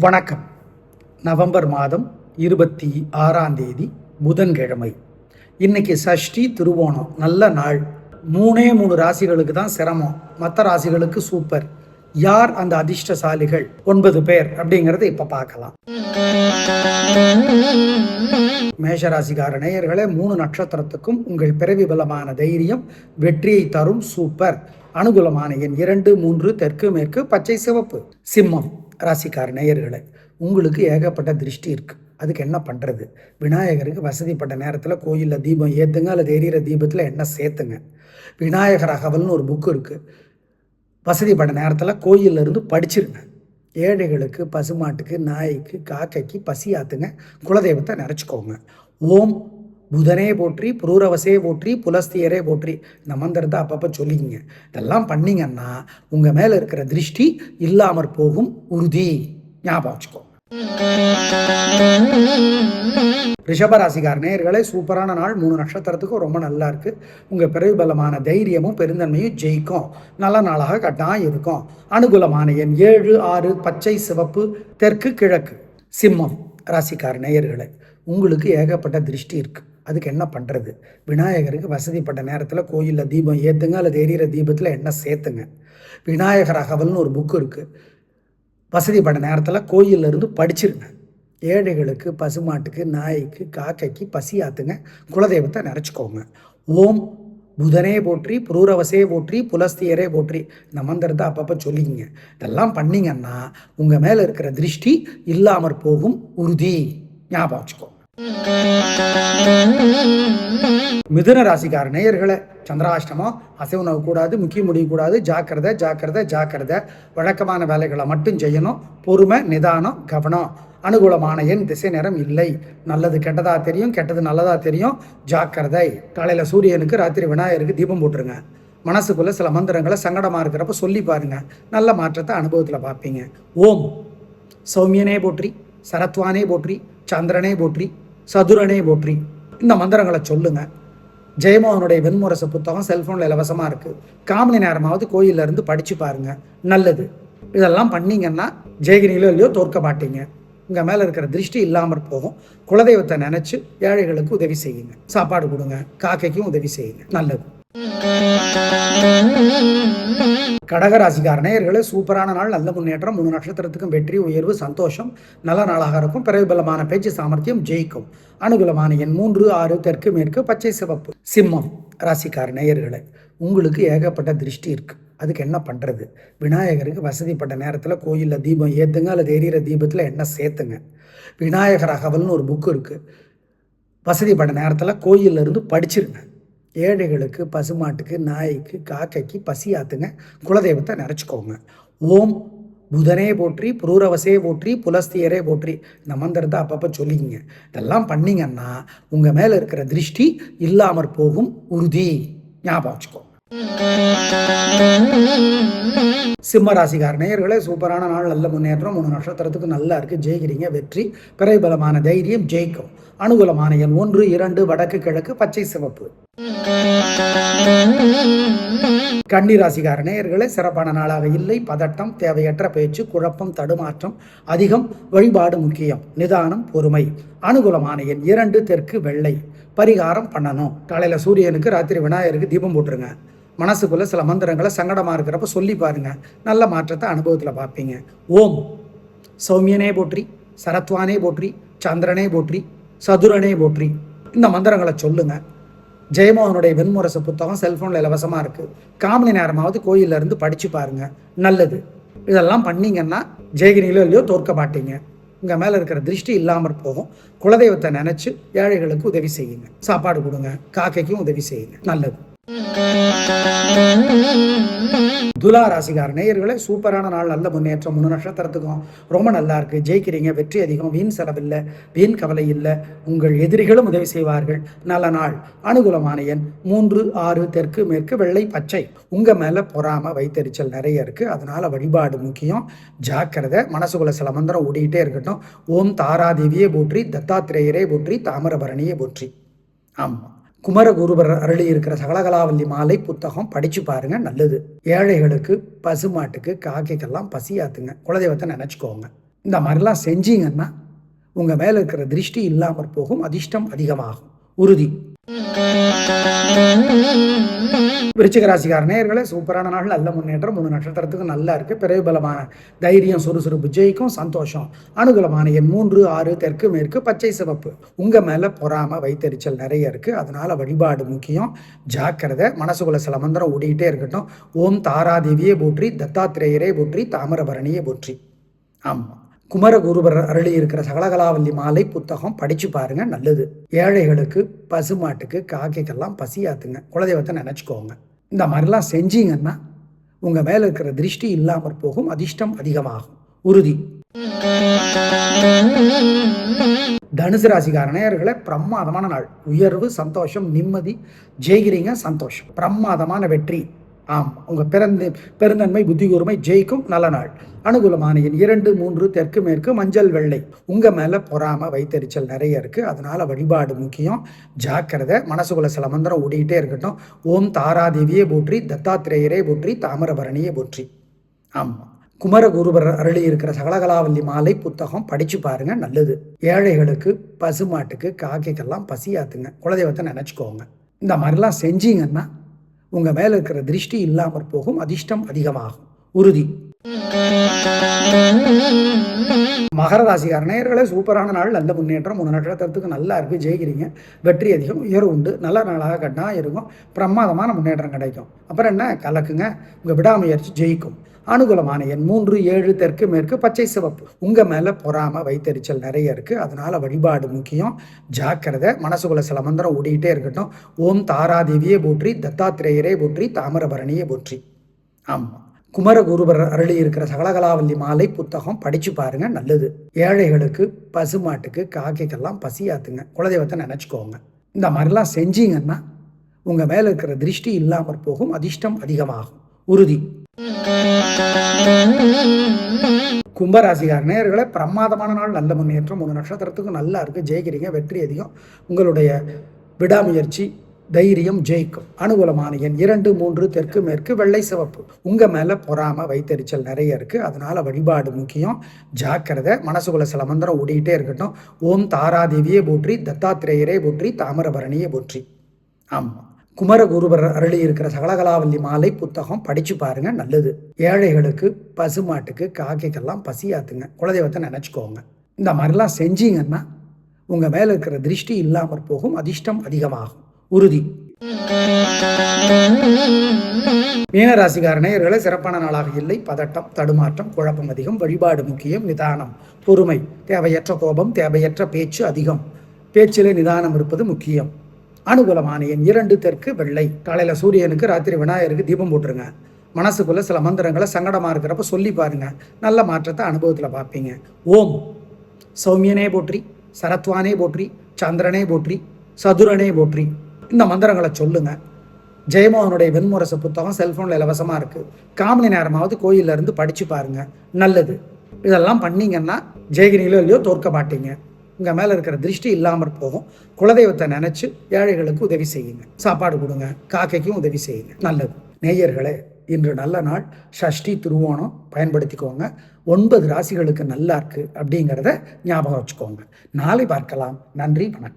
வணக்கம். நவம்பர் மாதம் இருபத்தி ஆறாம் தேதி புதன்கிழமை. இன்னைக்கு சஷ்டி திருவோணம். நல்ல நாள். மூணே மூணு ராசிகளுக்கு தான் சிரமம். மற்ற ராசிகளுக்கு சூப்பர் யார் அந்த அதிர்ஷ்டசாலிகள்? ஒன்பது பேர் அப்படிங்கறத இப்ப பார்க்கலாம். மேஷராசிகார நேயர்களே மூணு நட்சத்திரத்துக்கும் உங்கள் பிறவி பலமான தைரியம் வெற்றியை தரும் சூப்பர் அனுகூலமான எண் இரண்டு மூன்று தெற்கு மேற்கு பச்சை சிவப்பு. சிம்மம். ராசிக்கார நேயர்களை உங்களுக்கு ஏகப்பட்ட திருஷ்டி இருக்குது அதுக்கு என்ன பண்ணுறது விநாயகருக்கு வசதிப்பட்ட நேரத்தில் கோயிலில் தீபம் ஏற்றுங்க அல்லது எரியிற தீபத்தில் என்ன சேர்த்துங்க. விநாயகர் அகவல்னு ஒரு புக்கு இருக்குது வசதிப்பட்ட நேரத்தில் கோயில்ல இருந்து படிச்சிருங்க. ஏழைகளுக்கு பசுமாட்டுக்கு நாய்க்கு காக்கைக்கு பசி ஆற்றுங்க குலதெய்வத்தை நினச்சிக்கோங்க. ஓம் புதனே போற்றி புரூரவசே போற்றி புலஸ்தியரே போற்றி. இந்த மந்திரத்தை அப்பப்போ சொல்லிங்க இதெல்லாம் பண்ணீங்கன்னா உங்கள் மேலே இருக்கிற திருஷ்டி இல்லாமற் போகும் உறுதி. ஞாபகம் வச்சுக்கோங்க ரிஷபராசிகார் நேயர்களே சூப்பரான நாள். மூணு நட்சத்திரத்துக்கும் ரொம்ப நல்லா இருக்கு. உங்க பிறகு பலமான தைரியமும் பெருந்தன்மையும் ஜெயிக்கும். நல்ல நாளாக கட்டாயம் இருக்கும். அனுகூலமான எண் ஏழு ஆறு பச்சை சிவப்பு தெற்கு கிழக்கு. சிம்மம். ராசிக்கார் நேயர்களே உங்களுக்கு ஏகப்பட்ட திருஷ்டி இருக்கு. அதுக்கு என்ன பண்ணுறது விநாயகருக்கு வசதிப்பட்ட நேரத்தில் கோயிலில் தீபம் ஏற்றுங்க அல்லது எரியிற தீபத்தில் என்ன சேர்த்துங்க. விநாயகர் அகவல்னு ஒரு புக்கு இருக்குது வசதிப்பட்ட நேரத்தில் கோயில்ல இருந்து படிச்சிருங்க. ஏழைகளுக்கு பசுமாட்டுக்கு நாய்க்கு காக்கைக்கு பசி ஆத்துங்க. குலதெய்வத்தை நினச்சிக்கோங்க. ஓம் புதனே போற்றி புரூரவசே போற்றி புலஸ்தியரே போற்றி. இந்த மந்திரத்தை அப்பப்போ சொல்லிங்க இதெல்லாம் பண்ணிங்கன்னா உங்கள் மேலே இருக்கிற திருஷ்டி இல்லாமற் போகும் உறுதி. ஞாபகம் வச்சுக்கோங்க மிதுன ராசிக்கார நேயர்களை சந்திராஷ்டமம் அசைவு உணவு கூடாது முக்கிய முடியக்கூடாது ஜாக்கிரதை ஜாக்கிரதை ஜாக்கிரதை. வழக்கமான வேலைகளை மட்டும் செய்யணும். பொறுமை நிதானம் கவனம். அனுகூலமான எண் திசை நேரம் இல்லை. நல்லது கெட்டதா தெரியும் கெட்டது நல்லதா தெரியும். ஜாக்கிரதை. காலையில் சூரியனுக்கு ராத்திரி விநாயகருக்கு தீபம் போட்டுருங்க. மனசுக்குள்ள சில மந்திரங்களை சங்கடமாக இருக்கிறப்ப சொல்லி பாருங்க. நல்ல மாற்றத்தை அனுபவத்தில் பார்ப்பீங்க. ஓம். சௌமியனே போற்றி சரத்வானே போற்றி சந்திரனே போற்றி சதுரனே போற்றி. இந்த மந்திரங்களை சொல்லுங்க. ஜெயமோகனுடைய வெண்முரசு புத்தகம் செல்ஃபோனில் இலவசமாக இருக்குது காமணி நேரமாவது கோயில்ல இருந்து படித்து பாருங்க. நல்லது. இதெல்லாம் பண்ணீங்கன்னா ஜெயகிரிகளோ இல்லையோ தோற்க மாட்டீங்க. உங்கள் மேலே இருக்கிற திருஷ்டி இல்லாமற் போகும். குலதெய்வத்தை நினச்சி ஏழைகளுக்கு உதவி செய்யுங்க. சாப்பாடு கொடுங்க. காக்கைக்கும் உதவி செய்யுங்க. நல்லது. கடகராசிக்கார நேயர்களே சூப்பரான நாள் நல்ல முன்னேற்றம் மூணு நட்சத்திரத்துக்கும் வெற்றி உயர்வு சந்தோஷம் நல்ல நாளாக இருக்கும். பிறகுபலமான பேச்சு சாமர்த்தியம் ஜெயிக்கும். அனுகூலமான எண் மூன்று ஆறு தெற்கு மேற்கு பச்சை சிவப்பு. சிம்மம் ராசிக்கார நேயர்களே உங்களுக்கு ஏகப்பட்ட திருஷ்டி இருக்கு. அதுக்கு என்ன பண்ணுறது விநாயகருக்கு வசதிப்பட்ட நேரத்தில் கோயிலில் தீபம் ஏற்றுங்க அல்லது எரியிற தீபத்தில் என்ன சேர்த்துங்க. விநாயகர் அகவல்னு ஒரு புக்கு இருக்குது வசதிப்பட்ட நேரத்தில் கோயில்ல இருந்து படிச்சிருங்க. ஏழைகளுக்கு பசுமாட்டுக்கு நாய்க்கு காக்கைக்கு பசி ஆத்துங்க குலதெய்வத்தை நினச்சிக்கோங்க. ஓம் புதனே போற்றி புரூரவசே போற்றி புலஸ்தியரே போற்றி. இந்த மந்திரத்தை அப்பப்போ சொல்லிங்க இதெல்லாம் பண்ணீங்கன்னா உங்கள் மேலே இருக்கிற திருஷ்டி இல்லாமற் போகும். உறுதி. ஞாபகம் வச்சுக்கோங்க சிம்ம நேயர்களே சூப்பரான நாள் நல்ல முன்னேற்றம். மூணு நட்சத்திரத்துக்கு நல்லா இருக்கு. ஜெயிக்கிறீங்க. வெற்றி பிறைபலமான தைரியம் ஜெயிக்கும். அனுகூலமான எண் ஒன்று இரண்டு வடக்கு கிழக்கு பச்சை சிவப்பு. கன்னிராசிகார நேயர்களே சிறப்பான நாளாக இல்லை. பதட்டம் தேவையற்ற பேச்சு குழப்பம் தடுமாற்றம் அதிகம் வழிபாடு முக்கியம். நிதானம் பொறுமை. அனுகூலமான எண் இரண்டு தெற்கு வெள்ளை. பரிகாரம் பண்ணணும். காலையில் சூரியனுக்கு ராத்திரி விநாயகருக்கு தீபம் போட்டுருங்க. மனசுக்குள்ள சில மந்திரங்களை சங்கடமாக இருக்கிறப்ப சொல்லி பாருங்க. நல்ல மாற்றத்தை அனுபவத்தில் பார்ப்பீங்க. ஓம். சௌமியனே போற்றி சரத்வானே போற்றி சந்திரனே போற்றி சதுரனே போற்றி. இந்த மந்திரங்களை சொல்லுங்க. ஜெயமோகனுடைய வெண்முரசு புத்தகம் செல்ஃபோனில் இலவசமாக இருக்குது காமணி நேரமாவது கோயில்ல இருந்து படித்து பாருங்க. நல்லது. இதெல்லாம் பண்ணீங்கன்னா ஜெயகிரிகளோ இல்லையோ தோற்க மாட்டீங்க. உங்கள் மேலே இருக்கிற திருஷ்டி இல்லாமல் போகும். குலதெய்வத்தை நினச்சி ஏழைகளுக்கு உதவி செய்யுங்க. சாப்பாடு கொடுங்க. காக்கைக்கும் உதவி செய்யுங்க. நல்லது. துலா ராசிகார் நேயர்களே சூப்பரான நாள் நல்ல முன்னேற்றம் மூணு நட்சத்திரத்துக்கும். ரொம்ப நல்லா இருக்கு. ஜெயிக்கிறீங்க வெற்றி அதிகம் வீண் செலவில்லை வீண் கவலை இல்லை. உங்கள் எதிரிகளும் உதவி செய்வார்கள். நல்ல நாள். அனுகூலமான எண் மூன்று ஆறு தெற்கு மேற்கு வெள்ளை பச்சை. உங்க மேல பொறாம வைத்தறிச்சல் நிறைய இருக்கு. அதனால வழிபாடு முக்கியம். ஜாக்கிரதை மனசுக்குள்ள சில மந்திரம் ஓடிக்கிட்டே இருக்கட்டும். ஓம் தாராதேவியே போற்றி தத்தாத்திரேயரே போற்றி தாமிரபரணியே போற்றி. ஆமாம் குமரகுருபர் அருளி இருக்கிற சகலகலாவல்லி மாலை புத்தகம் படிச்சு பாருங்க நல்லது. ஏழைகளுக்கு பசுமாட்டுக்கு காக்கைக்கெல்லாம் பசியாத்துங்க குலதெய்வத்தை நினச்சிக்கோங்க. இந்த மாதிரிலாம் செஞ்சீங்கன்னா உங்கள் மேலே இருக்கிற திருஷ்டி இல்லாமற் போகும் அதிர்ஷ்டம் அதிகமாகும். உறுதி. விருச்சிக ராசிக்கார நேயர்களே சூப்பரான நாள் நல்ல முன்னேற்றம் மூணு நட்சத்திரத்துக்கு நல்லா இருக்கு. பிறகு பலமான தைரியம் சுறுசுறுப்பு ஜெயிக்கும் சந்தோஷம். அனுகூலமான எண் மூன்று ஆறு தெற்கு மேற்கு பச்சை சிவப்பு. உங்க மேல பொறாம வைத்தறிச்சல் நிறைய இருக்கு. அதனால வழிபாடு முக்கியம். ஜாக்கிரதை மனசுக்குள்ள சில மந்திரம் ஓடிக்கிட்டே இருக்கட்டும். ஓம் தாராதேவியே போற்றி தத்தாத்திரேயரே போற்றி தாமிரபரணியே போற்றி. ஆமாம் குமரகுருபர் அருளி இருக்கிற சகலகலாவல்லி மாலை புத்தகம் படிச்சு பாருங்க நல்லது. ஏழைகளுக்கு பசுமாட்டுக்கு காக்கைக்கெல்லாம் பசியாத்துங்க. குலதெய்வத்தை நினச்சிக்கோங்க. இந்த மாதிரிலாம் செஞ்சீங்கன்னா உங்கள் மேலே இருக்கிற திருஷ்டி இல்லாமற் போகும் அதிர்ஷ்டம் அதிகமாகும். உறுதி. தனுசு ராசிக்கார நேயர்களே பிரமாதமான நாள். உயர்வு சந்தோஷம் நிம்மதி ஜெயிக்கிறீங்க சந்தோஷம். பிரமாதமான வெற்றி. ஆம் உங்கள் பிறந்த பெருந்தன்மை புத்தி கூர்மை ஜெயிக்கும் நல்ல நாள். அனுகூலமான எண் இரண்டு மூன்று தெற்கு மேற்கு மஞ்சள் வெள்ளை. உங்கள் மேலே பொறாம வைத்தறிச்சல் நிறைய இருக்குது அதனால் வழிபாடு முக்கியம். ஜாக்கிரதை மனசுக்குள்ள சில மந்திரம் ஓடிக்கிட்டே இருக்கட்டும். ஓம் தாராதேவியே போற்றி தத்தாத்திரேயரே போற்றி தாமிரபரணியே போற்றி. ஆமாம் குமரகுருபர் அருளி இருக்கிற சகலகலாவல்லி மாலை புத்தகம் படித்து பாருங்கள் நல்லது. ஏழைகளுக்கு பசுமாட்டுக்கு காக்கைக்கெல்லாம் பசியாத்துங்க. குலதெய்வத்தை நினச்சிக்கோங்க. இந்த மாதிரிலாம் செஞ்சீங்கன்னா உங்கள் மேலே இருக்கிற திருஷ்டி இல்லாமற் போகும் அதிர்ஷ்டம் அதிகமாகும். உறுதி. மகர ராசிகார நேயர்களே சூப்பரான நாள். நல்ல முன்னேற்றம் மூணு நட்சத்திரத்துக்கு நல்லா இருக்குது ஜெயிக்கிறீங்க. வெற்றி அதிகம் உயர்வு உண்டு. நல்ல நாளாக கட்டினா இருக்கும். பிரமாதமான முன்னேற்றம் கிடைக்கும். அப்புறம் என்ன? கலக்குங்க. உங்கள் விடாமுயற்சி ஜெயிக்கும். அனுகூலமான எண் மூன்று ஏழு தெற்கு மேற்கு பச்சை சிவப்பு. உங்கள் மேலே பொறாம வைத்தறிச்சல் நிறைய இருக்குது அதனால் வழிபாடு முக்கியம். ஜாக்கிரதை மனசுக்குள்ள சில மந்திரம் ஓடிக்கிட்டே இருக்கட்டும். ஓம் தாராதேவியே போற்றி தத்தாத்திரேயரே போற்றி தாமிரபரணியே போற்றி. ஆமாம் குமரகுருபர் அருளி இருக்கிற சகலகலாவல்லி மாலை புத்தகம் படிச்சு பாருங்க நல்லது. ஏழைகளுக்கு பசுமாட்டுக்கு காக்கைக்கெல்லாம் பசியாத்துங்க குலதெய்வத்தை நினச்சிக்கோங்க. இந்த மாதிரிலாம் செஞ்சீங்கன்னா உங்கள் மேலே இருக்கிற திருஷ்டி இல்லாமற் போகும் அதிர்ஷ்டம் அதிகமாகும். உறுதி. கும்பராசிகார் நேர்களை பிரமாதமான நாள் நல்ல முன்னேற்றம் மூணு நட்சத்திரத்துக்கும் நல்லா இருக்குது ஜெயிக்கிறீங்க வெற்றி அதிகம். உங்களுடைய விடாமுயற்சி தைரியம் ஜெயிக்கும். அனுகூலமான எண் இரண்டு மூன்று தெற்கு மேற்கு வெள்ளை சிவப்பு. உங்கள் மேலே பொறாம வைத்தறிச்சல் நிறைய இருக்குது அதனால் வழிபாடு முக்கியம். ஜாக்கிரதை மனசுக்குள்ள சில மந்திரம் ஓடிக்கிட்டே இருக்கட்டும். ஓம் தாராதேவியே போற்றி தத்தாத்திரேயரே போற்றி தாமிரபரணியே போற்றி. ஆமாம் குமரகுருபர் அருளி இருக்கிற சகலகலாவல்லி மாலை புத்தகம் படிச்சு பாருங்க நல்லது. ஏழைகளுக்கு பசுமாட்டுக்கு காக்கைக்கெல்லாம் பசியாத்துங்க குலதெய்வத்தை நினச்சிக்கோங்க. இந்த மாதிரிலாம் செஞ்சீங்கன்னா உங்கள் மேலே இருக்கிற திருஷ்டி இல்லாமற் போகும் அதிர்ஷ்டம் அதிகமாகும். உறுதி. மீனராசிக்கார சிறப்பான நாளாக இல்லை. பதட்டம் தடுமாற்றம் குழப்பம் அதிகம் வழிபாடு முக்கியம் நிதானம் பொறுமை தேவையற்ற கோபம் தேவையற்ற பேச்சு அதிகம். பேச்சிலே நிதானம் இருப்பது முக்கியம். அனுகூலமான எண் இரண்டு தெற்கு வெள்ளை. காலையில் சூரியனுக்கு ராத்திரி விநாயகருக்கு தீபம் போட்டுருங்க. மனசுக்குள்ள சில மந்திரங்களை சங்கடமாக இருக்கிறப்ப சொல்லி பாருங்க. நல்ல மாற்றத்தை அனுபவத்தில் பார்ப்பீங்க. ஓம். சௌமியனே போற்றி சரத்வானே போற்றி சந்திரனே போற்றி சதுரனே போற்றி. இந்த மந்திரங்களை சொல்லுங்கள் ஜெயமோகனுடைய வெண்முரசு புத்தகம் செல்ஃபோனில் இலவசமாக இருக்குது காமணி நேரமாவது கோயில்ல இருந்து படித்து பாருங்கள் நல்லது. இதெல்லாம் பண்ணீங்கன்னா ஜெயகிரிகளோ இல்லையோ தோற்க மாட்டீங்க. உங்கள் மேலே இருக்கிற திருஷ்டி இல்லாமல் போகும். குலதெய்வத்தை நினச்சி ஏழைகளுக்கு உதவி செய்யுங்க. சாப்பாடு கொடுங்க. காக்கைக்கும் உதவி செய்யுங்க. நல்லது. நேயர்களே இன்று நல்ல நாள். ஷஷ்டி திருவோணம் பயன்படுத்திக்கோங்க. ஒன்பது ராசிகளுக்கு நல்லா இருக்கு அப்படிங்கிறத ஞாபகம் வச்சுக்கோங்க. நாளை பார்க்கலாம். நன்றி வணக்கம்.